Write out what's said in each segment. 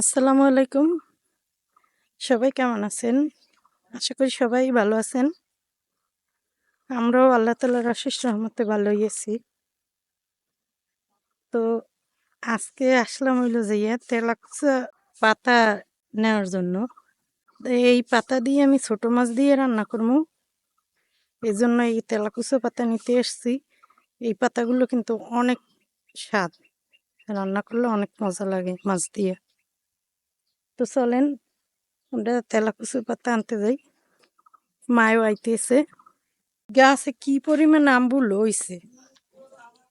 আসসালামু আলাইকুম। সবাই কেমন আছেন? আশা করি সবাই ভালো আছেন। আমরাও আল্লাহ তালার অশেষ রহমতে ভালোই আছি। তো আজকে আসলাম হইল যাইয়া তেলাকুচা পাতা নেওয়ার জন্য। এই পাতা দিয়ে আমি ছোট মাছ দিয়ে রান্না করব এই জন্য এই তেলাকুচা পাতা নিতে এসছি। এই পাতাগুলো কিন্তু অনেক স্বাদ। রান্না করলে অনেক মজা লাগে মাছ দিয়ে। তো চলেন, আমরা তেলাকুচু পাতা আনতে যাই। মায়ও আইতেছে। গাছে কি পরিমাণ আম্বুল হইছে?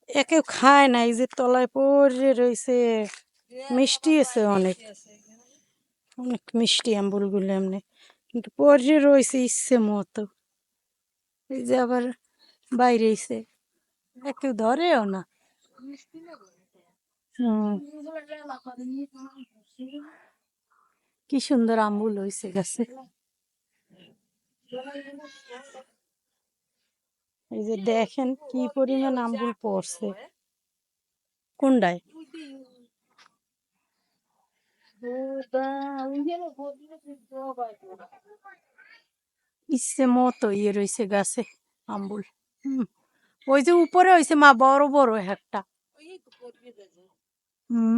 একেও খায় না, এই যে তলায় পড়ে রয়েছে মিষ্টি আছে অনেক। অনেক মিষ্টি আম্বুলগুলো এমনি। কিন্তু পড়ে রয়েছে ইচ্ছে মতো। এই যে আবার বাইরে এসে একেও ধরেও না। হুম। কি সুন্দর আম্বুল হইছে গাছে। এই যে দেখেন কি পরিমাণ আম্বুল পড়ছে। কোনটায় ইচ্ছে মতো ইয়ে রয়েছে গাছে আম্বুল ওই যে উপরে হয়েছে মা, বড় বড় একটা। হুম।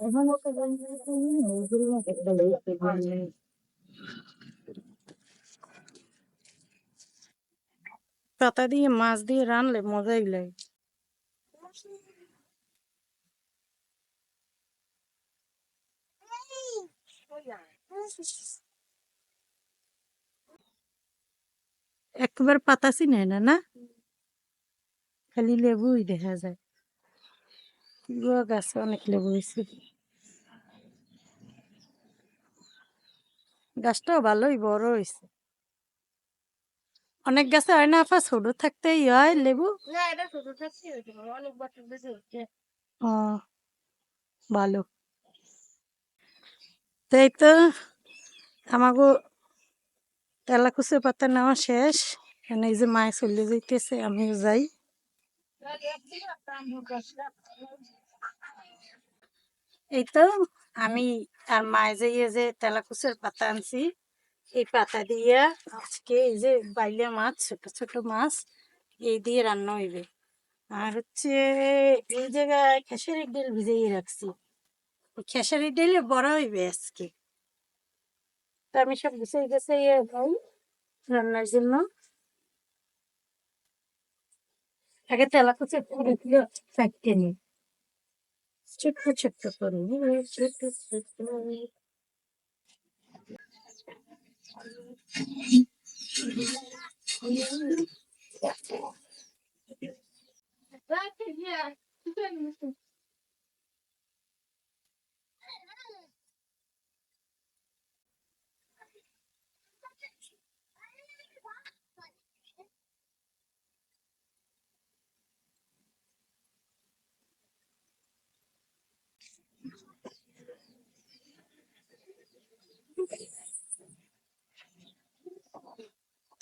山本全然そういうの譲るわけじゃないけどね。পাতা দিয়ে, মাছ দিয়ে রানলে মজাই লাগে। একবার পাতা চিনে না না? খালি লেবুই দেখা যায়। গাছে অনেক লেবু হয়েছে। গাছটাও ভালোই বড় হয়েছে। অনেক গাছে হয় না আপা ছোট থাকতেই হয় লেবু? না এটা ছোট থাকছি অনেক বছর বেশি হচ্ছে। ও ভালো। তাই তো আমাগো তেলাকুচে পাতা নেওয়া শেষ। এখানে এই যে মায়ে চলে যাইতেছে আমিও যাই। এই তো আমি আর মায়ে যাইয়ে যে তেলাকুচের পাতা আনছি এই পাতা দিয়ে আজকে এই যে বাইলে মাছ, ছোট ছোট মাছ, এই দিয়ে রান্না হইবে। আর হচ্ছে এই জায়গায় খেসারির ডাল ভিজাইয়ে রাখছি। খেসারির ডালে বড় হইবে আজকে। তা আমি সব গুছাই গুছাইয়ে ভাই রান্নার জন্য। আগে তেলাকুচি পুরোগুলো চারটে নিই। ছোট্ট ছোট্ট করে ছোট্ট ছোট্ট はい。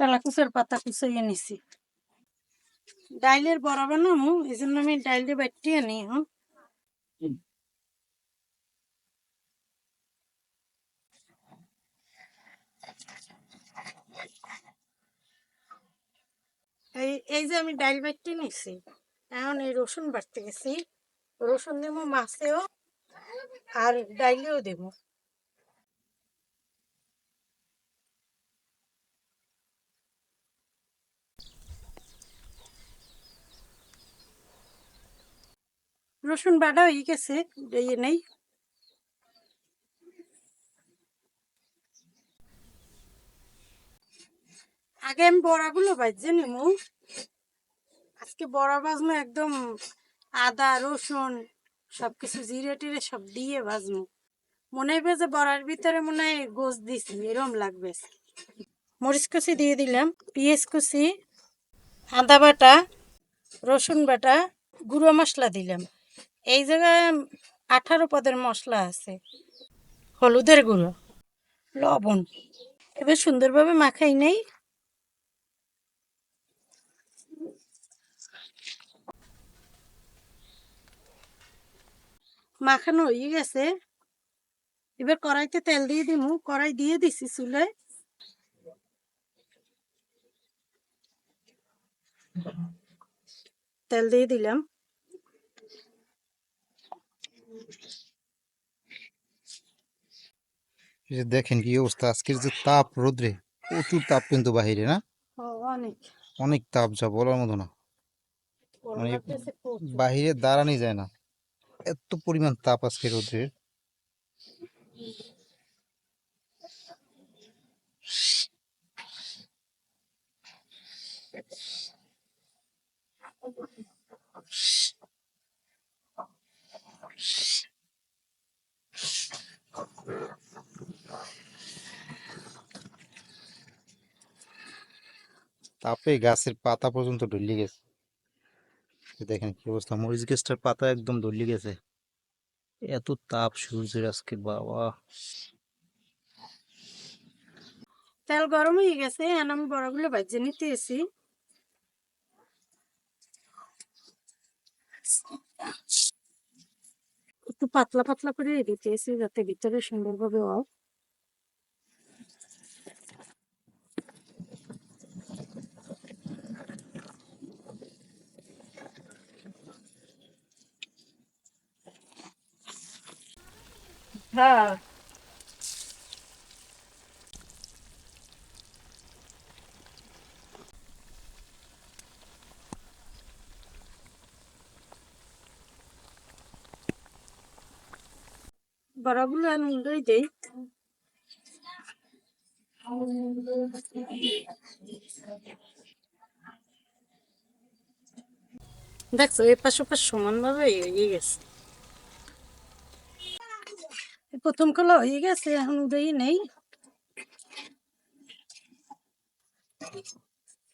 তেলাকুচের পাতা কুচাইয়ে নিছি। ডাইলের বড় বানামু এই জন্য আমি ডাইলে বাটিয়ে আনি এই এই যে আমি ডাইল বাটতে নিছি, এখন এই রসুন বাটতে গেছি রসুন দেবো মাছেও, আর ডাইলেও দেবো রসুন বাটা হয়ে গেছে দিয়ে নেই আগে আমি বড়াগুলো ভাজছে নিমু আজকে বড়া ভাজবো একদম আদা, রসুন, সবকিছু জিরে টিরে সব দিয়ে ভাজবো। মনে হবে যে বড়ার ভিতরে মনে হয় গোস দিছি, এরম লাগবে। মরিচ কুচি দিয়ে দিলাম, পেঁয়াজ কুচি, আদা বাটা, রসুন বাটা, গুঁড়ো মশলা দিলাম। এই জায়গায় আঠারো পদের মশলা আছে। হলুদের গুঁড়ো, লবণ। এবার সুন্দরভাবে মাখাই নেই। মাখানো হয়ে গেছে। এবার কড়াইতে তেল দিয়ে দিমু। কড়াই দিয়ে দিছি চুলে। তেল দিয়ে দিলাম এই যে দেখেন কি অবস্থা আজকের যে তাপ রোদ্রে প্রচুর তাপ কিন্তু বাহিরে না? অনেক। অনেক তাপ যা বলার মতো না। মানে বাহিরে দাঁড়ানি যায় না। এত পরিমাণ তাপ আজকে রোদ্রের তাপে গাছের পাতা পর্যন্ত ডলি গেছে। দেখেন কি অবস্থা, মরিচ গাছটার পাতা একদম ডলি গেছে। এত তাপ সূর্যের আজকে, বাবা। তেল গরম হয়ে গেছে, এখন আমি বড়গুলো ভাজে নিতে এসি একটু পাতলা পাতলা করে চেয়েছি যাতে ভিতরে সুন্দরভাবে হয় হ্যাঁ। বড়গুলো আমি উল্টোই দিই। দেখছ এই পাশ ওপাশ সমান ভাবে হয়ে গেছে প্রথম কলা হয়ে গেছে, এখন উদয় নেই।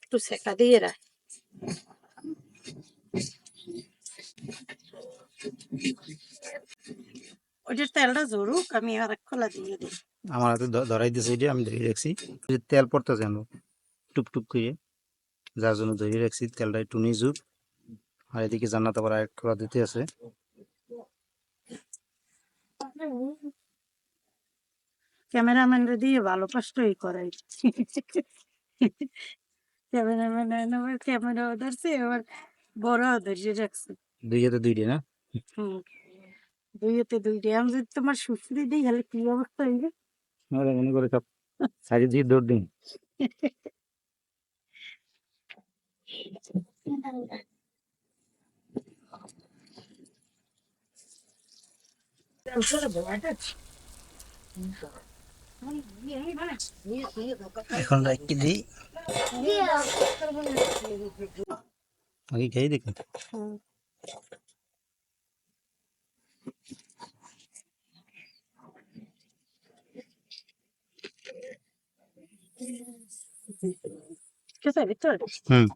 একটু সেকা দিয়ে রাখ। ওইটার তেলটা জরুক আমি আর এক কলা দিয়ে দিই। আমার হাতে ধরাই দিয়েছে এটা আমি ধরে রাখছি। তেল পড়তেছে আমি টুপ টুপ করে যার জন্য ধরে রাখছি তেলটা একটু নিজুর আর এদিকে জান্নাত আবার আরেক করা দিতে আছে। ক্যামেরাম্যানরা দিয়ে ভালো কষ্টই করাই। ক্যামেরাম্যান ক্যামেরা ধরছে এবার বড় ধরিয়ে রাখছে। দুই হাতে দুইটা না? হুম। দুইতে দুইটা আমি যদি তোমার শ্বশুরি দিই তাহলে কি অবস্থা হইবে? নাহলে মনে করে সব সাইডে দিয়ে দৌড় দিন। এখন রাখি দিই? আগে খেয়ে দেখুন হুম।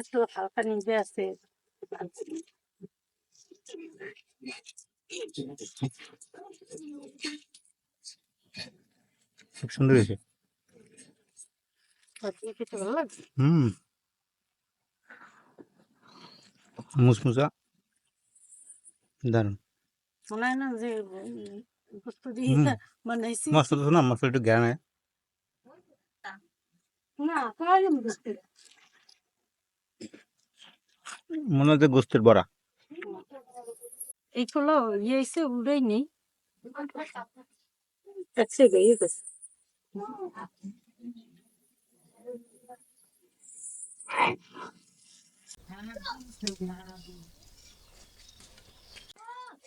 একটু হালকা নিচে আছে খুব সুন্দর হয়েছে হুম মুসমুসা দারুণ মনে হয় না যে উম, গোস্ত দিয়ে হুম। বানাইছি মশলা তো না মশলা একটু গ্যারানে না খাওয়াই আমি গোস্ত মনে হচ্ছে গোস্তের বড়া। এইগুলো ইয়ে এসে উড়াই নেই। আচ্ছা গিয়ে গেছে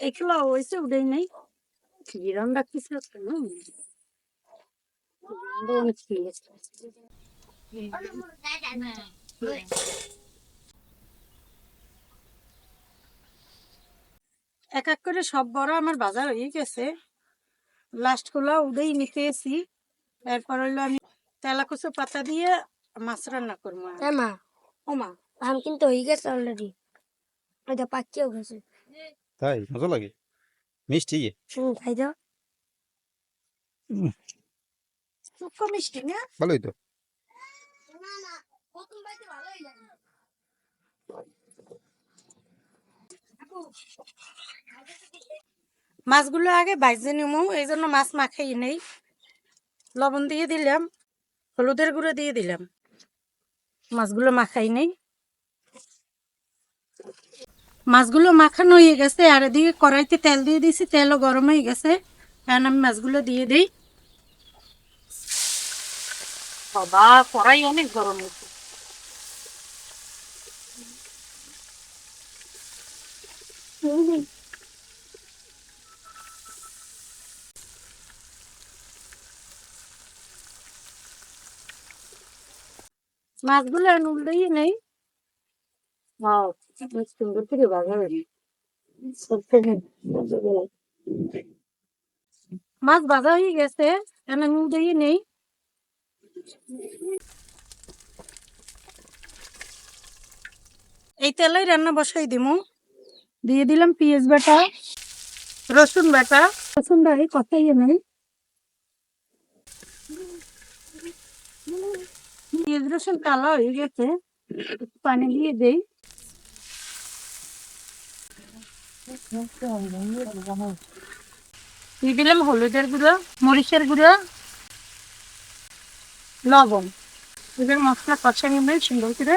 এগুলো হয়েছে উঠেই নেই। কিরম খেয়েছে এক এক করে সব বড় আমার বাজার হয়ে গেছে। লাস্টগুলো উড়েই নিতে এসি। এরপর হইল আমি তেলাকুচো পাতা দিয়ে মাছ রান্না করব। হ্যাঁ মা ও মা ধান কিন্তু হয়ে গেছে অলরেডি ওইটা পাকিয়েও গেছে। তাই? মজা লাগে? মিষ্টি? হুম খাই দাও। মিষ্টি না? ভালোই তো। মাছগুলো আগে বাইজে নিমু, এই জন্য মাছ মাখাই নেই। লবণ দিয়ে দিলাম, হলুদের গুঁড়ো দিয়ে দিলাম। মাছগুলো মাখাই নেই। মাছগুলো মাখানো হয়ে গেছে, আর এদিকে কড়াইতে তেল দিয়ে দিয়েছি, তেলও গরম হয়ে গেছে। কারণ আমি মাছগুলো দিয়ে দিই। বাবা, কড়াই অনেক গরম হয়েছে মাছগুলো আর উল্টেই নেই বেশ সুন্দর করে ভাজা মাছ বাজা হয়ে গেছে কেন উল্টেই নেই। এই তেলেই রান্না বসাই দিমু। দিয়ে দিলাম পেঁয়াজ বাটা। রসুন বাটা। রসুন বাড়ি কথাই নেই। পেঁয়াজ রসুন কালো হয়ে গেছে পানি দিয়ে দেই। দিয়ে দিলাম হলুদের গুঁড়ো মরিচের গুঁড়ো লবণ। এবার মশলা কষা নিয়ে সুন্দর করে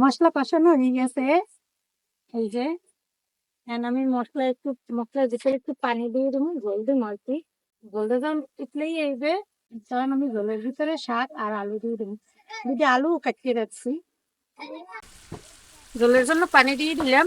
মশলা কষানো হয়ে গেছে। এই যে আমি মশলা একটু, মশলার ভিতরে একটু পানি দিয়ে দেবো দিয়ে মারছি জলটা যখন উঠলেই এইবে তখন আমি জলের ভিতরে শাক আর আলু দিয়ে দেবো। যদি আলু কাটিয়ে রাখছি। জলের জন্য পানি দিয়ে দিলাম।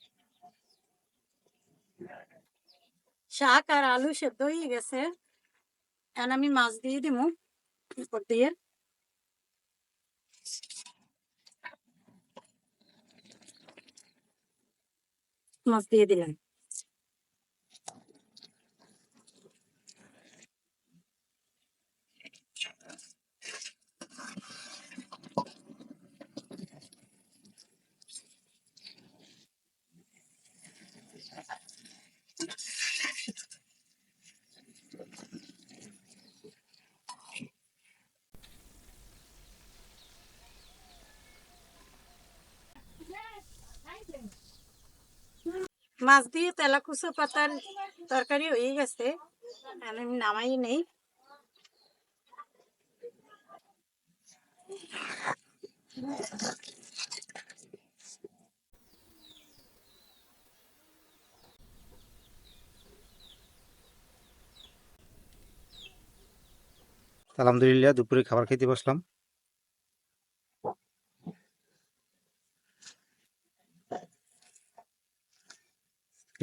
শাক আর আলু সেদ্ধ হয়ে গেছে। এখন আমি মাছ দিয়ে দিব উপর দিয়ে। মাছ দিয়ে দিলাম। মাছ দিয়ে তেলাকুচো পাতার তরকারি হয়ে গেছে। আমি নামাই নেই। আলহামদুলিল্লাহ, দুপুরে খাবার খেতে বসলাম।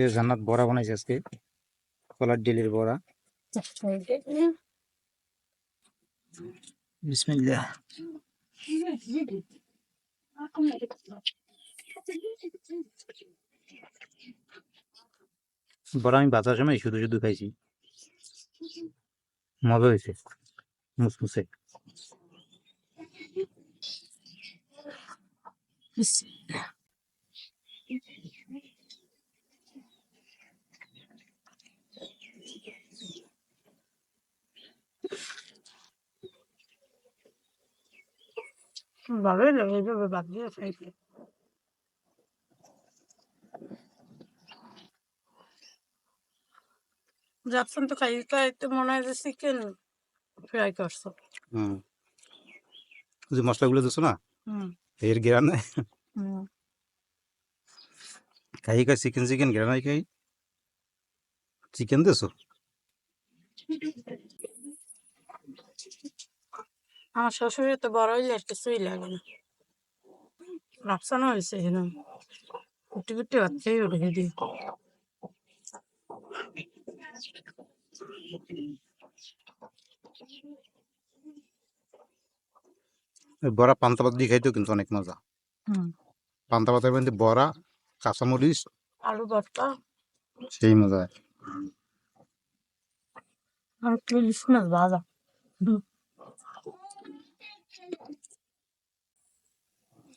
জান্নাত বড়া বানাইছে আজকে। কলার ডিলের বড়া। বিসমিল্লাহ। বড়া আমি বাজার সময় শুধু শুধু খাইছি। মজা হয়েছে। মুসমুসে। ভালোই তো খাই খাইতে মনে হয় যে চিকেন ফ্রাই করছ। হুম। যে মশলাগুলো দিছো না এর গেরা নাই? খাই খাই চিকেন চিকেন গেরা নাই খাই। চিকেন দিছো? আমার শ্বশুরের তো বড় হইলে আর কিছুই লাগে না। রাফসানো হয়েছে এরকম কুটি কুটি বাচ্চাই উঠে দিই বড়া পান্তা ভাত দিয়ে খাইতেও কিন্তু অনেক মজা। পান্তা ভাতের মধ্যে বড়া কাঁচামরিচ আলু ভর্তা। সেই মজা। আর ইলিশ মাছ ভাজা হুম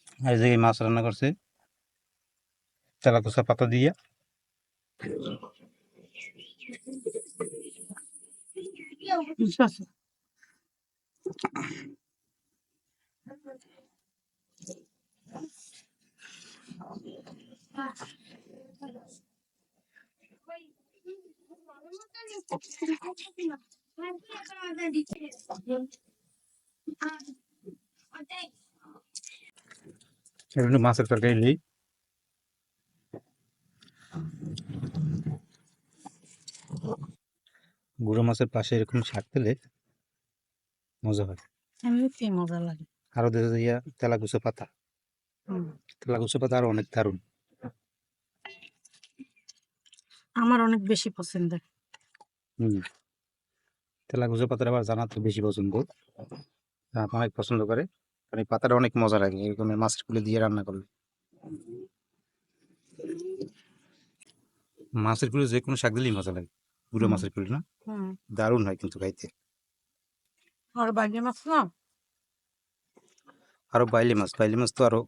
আর এই মাছ রান্না করছে। তেলাকুচা পাতা দিয়ে। ইলিশ আছে মাছের তরকারি নেই। গুঁড়ো মাছের পাশে এরকম শাক পেলে মজা হয়। মজা লাগে। আরও দেখা যায় পাতা। হুম। তেলাকুচা পাতা আরও অনেক দারুণ। আমার অনেক বেশি পছন্দের। হুম। তেলাকুচা পাতার আবার জানার তো বেশি পছন্দ। জানাত অনেক পছন্দ করে। কারণ এই পাতাটা অনেক মজা লাগে এরকম মাছের কুলে দিয়ে রান্না করলে। মাছের কুলে যে কোনো শাক দিলেই মজা লাগে। গুঁড়ো মাছের কুলে না? দারুণ হয় কিন্তু খাইতে। আর বাইরে মাছ না? আরও বাইলি মাছ বাইলি মাছ তো আরও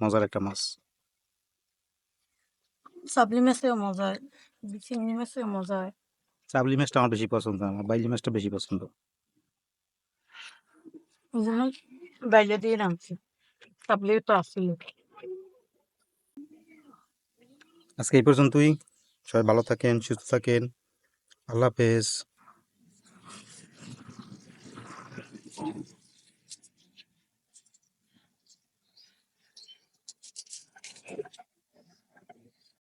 মজার একটা মাছ। সাবলি মাছেও মজা হয় চিংড়ি মাছেও মজা হয় চাবলি মাছটা আমার বেশি পছন্দ আমার বাইলি মাছটা বেশি পছন্দ। বাইরে দিয়ে নামছি তাবলেও তো আসছিল আজকে এই পর্যন্তই। সবাই ভালো থাকেন, সুস্থ থাকেন। আল্লাহ হাফেজ।